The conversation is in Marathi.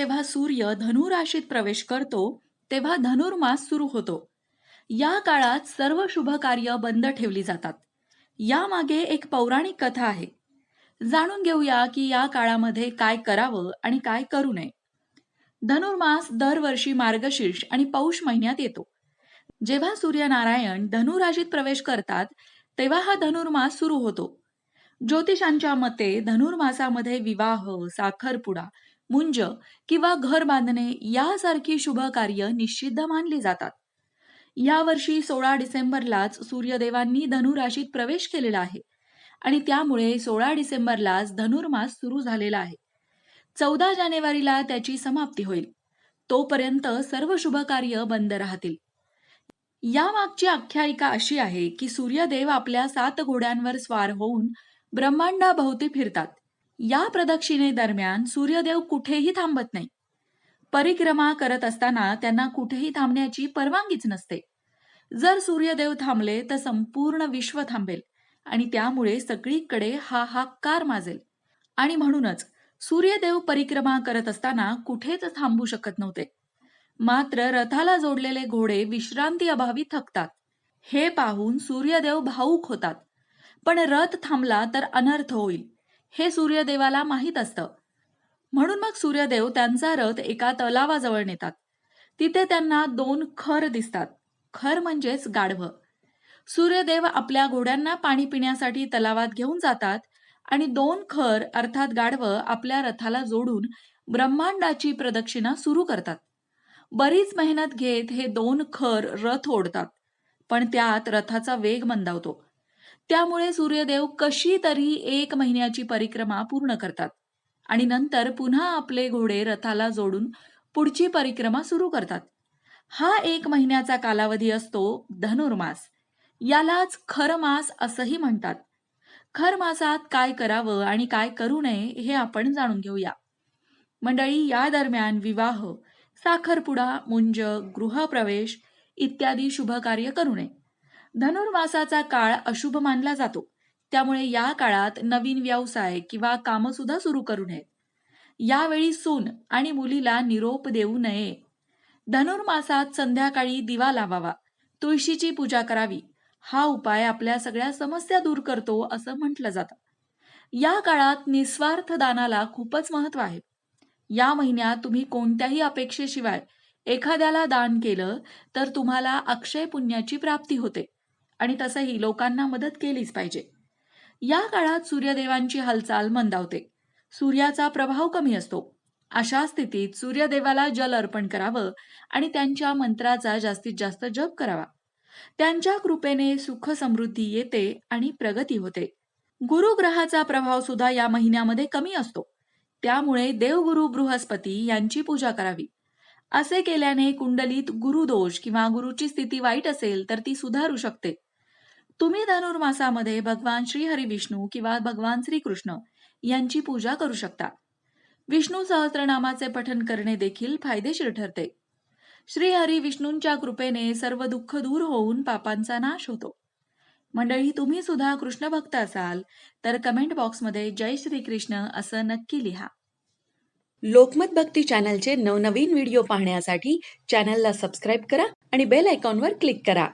जेव्हा सूर्य धनुराशीत प्रवेश करतो तेव्हा धनुर्मास सुरू होतो. या काळात सर्व शुभ कार्य बंद ठेवली जातात. यामागे एक पौराणिक कथा आहे. जाणून घेऊया की या काळामध्ये काय करावं आणि काय करू नये. धनुर्मास दरवर्षी मार्गशीर्ष आणि पौष महिन्यात येतो. जेव्हा सूर्यनारायण धनुराशीत प्रवेश करतात तेव्हा हा धनुर्मास सुरू होतो. ज्योतिषांच्या मते धनुर्मासामध्ये विवाह साखरपुडा मुंज किंवा घर बांधणे यासारखी शुभ कार्य निश्चिद्ध मानली जातात. यावर्षी सोळा डिसेंबरलाच सूर्यदेवांनी धनुराशीत प्रवेश केलेला आहे आणि त्यामुळे सोळा डिसेंबरलाच धनुर्मास सुरू झालेला आहे. चौदा जानेवारीला त्याची समाप्ती होईल. तोपर्यंत सर्व शुभ कार्य बंद राहतील. यामागची आख्यायिका अशी आहे की सूर्यदेव आपल्या सात घोड्यांवर स्वार होऊन ब्रह्मांडाभोवती फिरतात. या प्रदक्षिणेदरम्यान सूर्यदेव कुठेही थांबत नाही. परिक्रमा करत असताना त्यांना कुठेही थांबण्याची परवानगीच नसते. जर सूर्यदेव थांबले तर संपूर्ण विश्व थांबेल आणि त्यामुळे सगळीकडे हा हाकार माजेल. आणि म्हणूनच सूर्यदेव परिक्रमा करत असताना कुठेच थांबू शकत नव्हते. मात्र रथाला जोडलेले घोडे विश्रांती अभावी थकतात. हे पाहून सूर्यदेव भाऊक होतात. पण रथ थांबला तर अनर्थ होईल. हे सूर्यदेवाला माहीत असतं. म्हणून मग सूर्यदेव त्यांचा रथ एका तलावाजवळ नेतात. तिथे त्यांना दोन खर दिसतात. खर म्हणजेच गाढव. सूर्यदेव आपल्या घोड्यांना पाणी पिण्यासाठी तलावात घेऊन जातात आणि दोन खर अर्थात गाढवं आपल्या रथाला जोडून ब्रह्मांडाची प्रदक्षिणा सुरू करतात. बरीच मेहनत घेत हे दोन खर रथ ओढतात पण त्यात रथाचा वेग मंदावतो. त्यामुळे सूर्यदेव कशी तरी एक महिन्याची परिक्रमा पूर्ण करतात आणि नंतर पुन्हा आपले घोडे रथाला जोडून पुढची परिक्रमा सुरू करतात. हा एक महिन्याचा कालावधी असतो धनुर्मास. यालाच खरमास असंही म्हणतात. खरमासात काय करावं आणि काय करू नये हे आपण जाणून घेऊया. मंडळी या दरम्यान विवाह साखरपुडा मुंज गृहप्रवेश इत्यादी शुभ कार्य करू नये. धनुर्मासाचा काळ अशुभ मानला जातो. त्यामुळे या काळात नवीन व्यवसाय किंवा कामं सुद्धा सुरू करू नयेत. यावेळी सून आणि मुलीला निरोप देऊ नये. धनुर्मासात संध्याकाळी दिवा लावावा. तुळशीची पूजा करावी. हा उपाय आपल्या सगळ्या समस्या दूर करतो असं म्हटलं जातं. या काळात निस्वार्थ दानाला खूपच महत्त्व आहे. या महिन्यात तुम्ही कोणत्याही अपेक्षेशिवाय एखाद्याला दान केलं तर तुम्हाला अक्षय पुण्याची प्राप्ती होते. आणि तसंही लोकांना मदत केलीच पाहिजे. या काळात सूर्यदेवांची हालचाल मंदावते. सूर्याचा प्रभाव कमी असतो. अशा स्थितीत सूर्यदेवाला जल अर्पण करावं आणि त्यांच्या मंत्राचा जास्तीत जास्त जप करावा. त्यांच्या कृपेने सुख समृद्धी येते आणि प्रगती होते. गुरुग्रहाचा प्रभाव सुद्धा या महिन्यामध्ये कमी असतो. त्यामुळे देवगुरु बृहस्पती यांची पूजा करावी. असे केल्याने कुंडलीत गुरुदोष किंवा गुरुची स्थिती वाईट असेल तर ती सुधारू शकते. तुम्ही धनुर्मासामध्ये भगवान श्री हरी विष्णू किंवा भगवान श्रीकृष्ण यांची पूजा करू शकता. विष्णू सहस्त्रनामाचे पठन करणे देखील फायदेशीर ठरते. श्री हरी विष्णूंच्या कृपेने सर्व दुःख दूर होऊन पापांचा नाश होतो. मंडळी तुम्ही सुद्धा कृष्ण भक्त असाल तर कमेंट बॉक्समध्ये जय श्री कृष्ण असं नक्की लिहा. लोकमत भक्ती चॅनलचे नवनवीन व्हिडिओ पाहण्यासाठी चॅनलला सबस्क्राईब करा आणि बेल आयकॉनवर क्लिक करा.